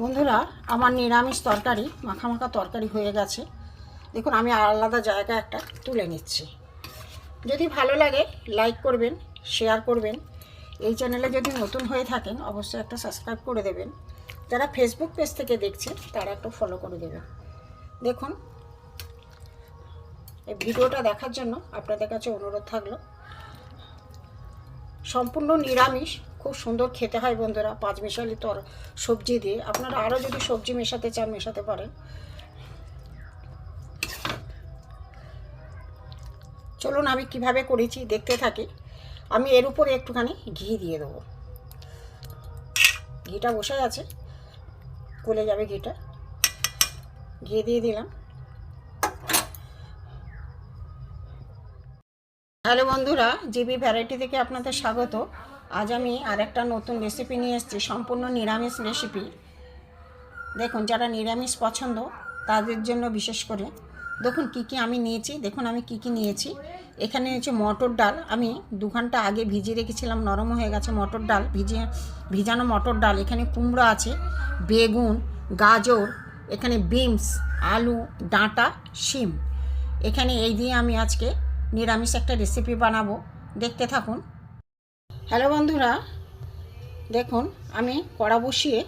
বন্ধুরা, আমার নিরামিষ তরকারি মাখা মাখা তরকারি হয়ে গেছে। দেখুন, আমি আলাদা জায়গা একটা তুলে নিচ্ছি। যদি ভালো লাগে লাইক করবেন শেয়ার করবেন। এই চ্যানেলে যদি নতুন হয়ে থাকেন, অবশ্যই একটা সাবস্ক্রাইব করে দেবেন। যারা ফেসবুক পেজ থেকে দেখছেন, তারা একটু ফলো করে দেবেন। দেখুন, এই ভিডিওটা দেখার জন্য আপনাদের কাছে অনুরোধ থাকল, সম্পূর্ণ নিরামিষ খুব সুন্দর খেতে হয় বন্ধুরা, পাঁচ মিশালি তর সবজি দিয়ে। আপনারা আরও যদি সবজি মেশাতে চান, মেশাতে পারেন। চলুন আমি কীভাবে করেছি দেখতে থাকি। আমি এর উপরে একটুখানি ঘি দিয়ে দেবো। ঘিটা বসে আছে, গলে যাবে ঘিটা। ঘি দিয়ে দিলাম। হ্যালো বন্ধুরা, জিবি ভ্যারাইটি থেকে আপনাদের স্বাগত। আজ আমি আর একটা নতুন রেসিপি নিয়ে এসেছি, সম্পূর্ণ নিরামিষ রেসিপি দেখুন, যারা নিরামিষ পছন্দ, তাদের জন্য বিশেষ করে। দেখুন, কি কি আমি নিয়েছি, দেখুন আমি কি কি নিয়েছি। এখানে নিয়েছি মটর ডাল। আমি দু ঘণ্টা আগে ভিজিয়ে রেখেছিলাম, নরম হয়ে গেছে মটর ডাল। ভিজিয়ে ভিজানো মটর ডাল। এখানে কুমড়ো আছে, বেগুন, গাজর, এখানে বিনস আলু, ডাঁটা, শিম। এখানে এই দিয়ে আমি আজকে নিরামিষ একটা রেসিপি বানাবো। দেখতে থাকুন। হ্যালো বন্ধুরা, দেখুন, আমি কড়া বসিয়ে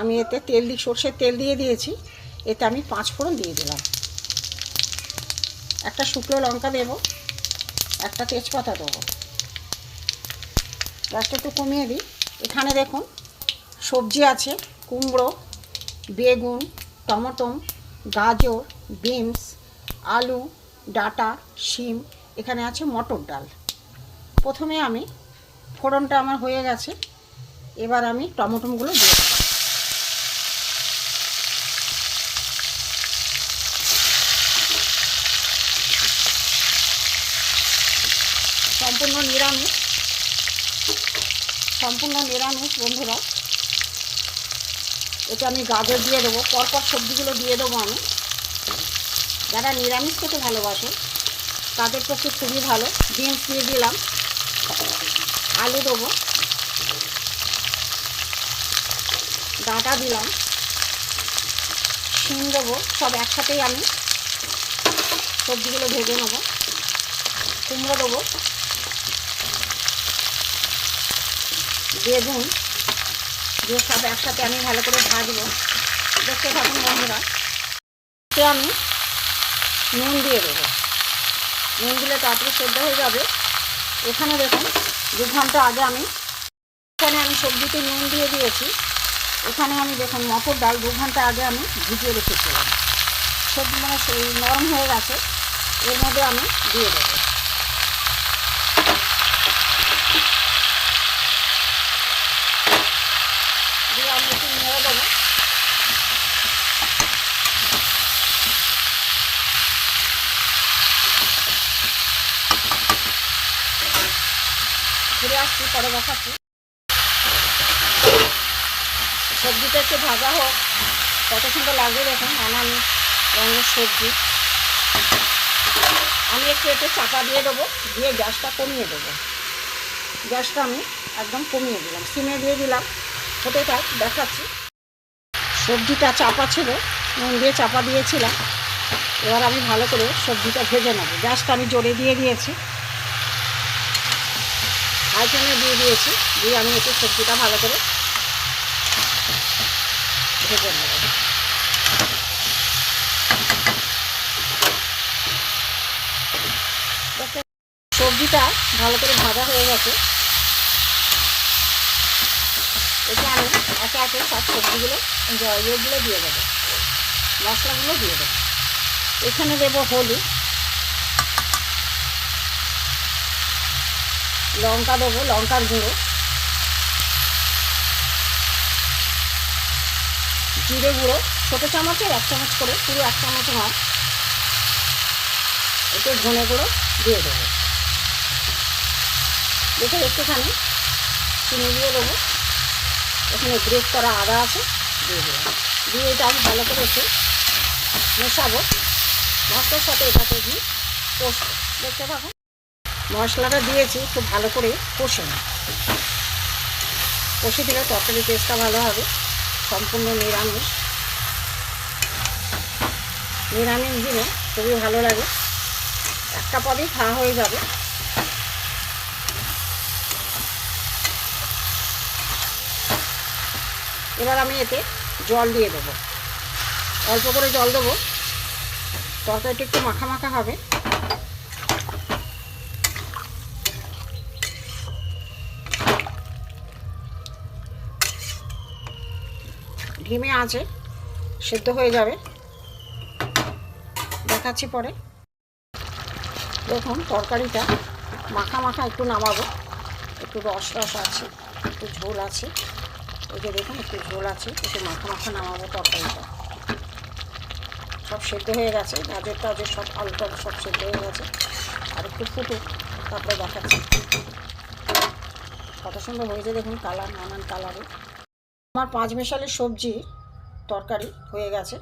আমি এতে তেল দিয়ে সর্ষের তেল দিয়ে দিয়েছি, এতে আমি পাঁচ ফোড়ন দিয়ে দিলাম। একটা শুকনো লঙ্কা দেব, একটা তেজপাতা দেবো। গ্যাসটা একটু কমিয়ে দিই। এখানে দেখুন, সবজি আছে, কুমড়ো, বেগুন, টমেটো, গাজর, বিনস, আলু, ডাটা, শিম, এখানে আছে মটর ডাল। প্রথমে আমি ফোড়নটা আমার হয়ে গেছে। এবার আমি টমেটোগুলো দিয়ে দেবো। সম্পূর্ণ নিরামিষ। সম্পূর্ণ নিরামিষ, বন্ধুরা। এটা আমি গাজর দিয়ে দেবো। পরপর সবজিগুলো দিয়ে দেবো আমি। যারা নিরামিষ খেতে ভালোবাসে, তাদের পক্ষে খুবই ভালো। বিনস দিয়ে দিলাম। আলু দেবো। ডাঁটা দিলাম। শিম দেবো, সব একসাথেই আমি। সবজিগুলো ভেজে নেব। কুমড়ো দেবো। বেগুন, দিয়ে সব একসাথে আমি ভালো করে ভাজবো। দেখতে থাকুন বন্ধুরা। এতে আমি নুন দিয়ে দেবো। নুন দিলে তাড়াতাড়ি সেদ্ধ হয়ে যাবে। এখানে দেখুন দু ঘণ্টা আগে আমি এখানে আমি সবজিতে নুন দিয়ে দিয়েছি। এখানে আমি দেখুন মটর ডাল দু ঘণ্টা আগে আমি ভিজিয়ে রেখেছিলাম। সবজি মানে নরম হয়ে গেছে, এর মধ্যে আমি দিয়ে দেবো দিয়ে আমি একটু নেড়ে দেবো ঘুরে আসছি, পরে দেখাচ্ছি। সবজিটা একটু ভাজা হোক কত সুন্দর লাগবে দেখুন নানান রঙের সবজি। আমি একটু একটু চাপা দিয়ে দেবো, দিয়ে গ্যাসটা কমিয়ে দেবো। গ্যাসটা আমি একদম কমিয়ে দিলাম, সিমে দিয়ে দিলাম। হতে থাক, দেখাচ্ছি। সবজিটা চাপা ছিল, নুন দিয়ে চাপা দিয়েছিলাম। এবার আমি ভালো করে সবজিটা ভেজে নেব। গ্যাসটা আমি জোরে দিয়ে দিয়েছি। আইটেমে দিয়ে দিয়েছি, দিয়ে আমি একটু সবজিটা ভালো করে ভেজে সবজিটা ভালো করে ভাজা হয়ে গেছে। এটা আমি একে একে সব সবজিগুলো ইয়েগুলো দিয়ে দেবো, মশলাগুলো দিয়ে দেবো। এখানে দেবো হলুদ লঙ্কা দেবো, লঙ্কার গুঁড়ো। জিরে গুঁড়ো, ছোটো চামচের এক চামচ করে, পুরো এক চামচ নয় একটু ধনে গুঁড়ো দিয়ে দেবো। দেখে একটুখানি চিনি দিয়ে দেবো। এখানে গ্রেট করা আদা আছে, দিয়ে দেবো। দিয়ে এটা আমি ভালো করে একটু মেশাবো। মশলার সাথে এটাকে দিয়ে কষবো দেখতে থাকুন মশলাটা দিয়েছি, খুব ভালো করে কষে না কষে দিলে তরকারি টেস্টটা ভালো হবে, সম্পূর্ণ নিরামিষ। নিরামিষ দিনে খুবই ভালো লাগে। একটা পদেই খাওয়া হয়ে যাবে। এবার আমি এতে জল দিয়ে দেবো। অল্প করে জল দেবো। তরকারিটা একটু মাখা মাখা হবে। ঢিমে আছে, সেদ্ধ হয়ে যাবে। দেখাচ্ছি পরে। দেখুন, তরকারিটা মাখা মাখা একটু নামাবো। একটু রস রস আছে, একটু ঝোল আছে। এই যে দেখুন, একটু ঝোল আছে, একটু মাখা মাখা নামাবো তরকারিটা। সব সেদ্ধ হয়ে গেছে, গাজর টাজর সব, আলু টালু সব সেদ্ধ হয়ে গেছে। আর একটু ফুটুক, তারপরে দেখাচ্ছি। কত সুন্দর হয়েছে দেখুন, কালার, নানান কালারে আমার পাঁচ মেশালি সবজি তরকারি হয়ে গেছে।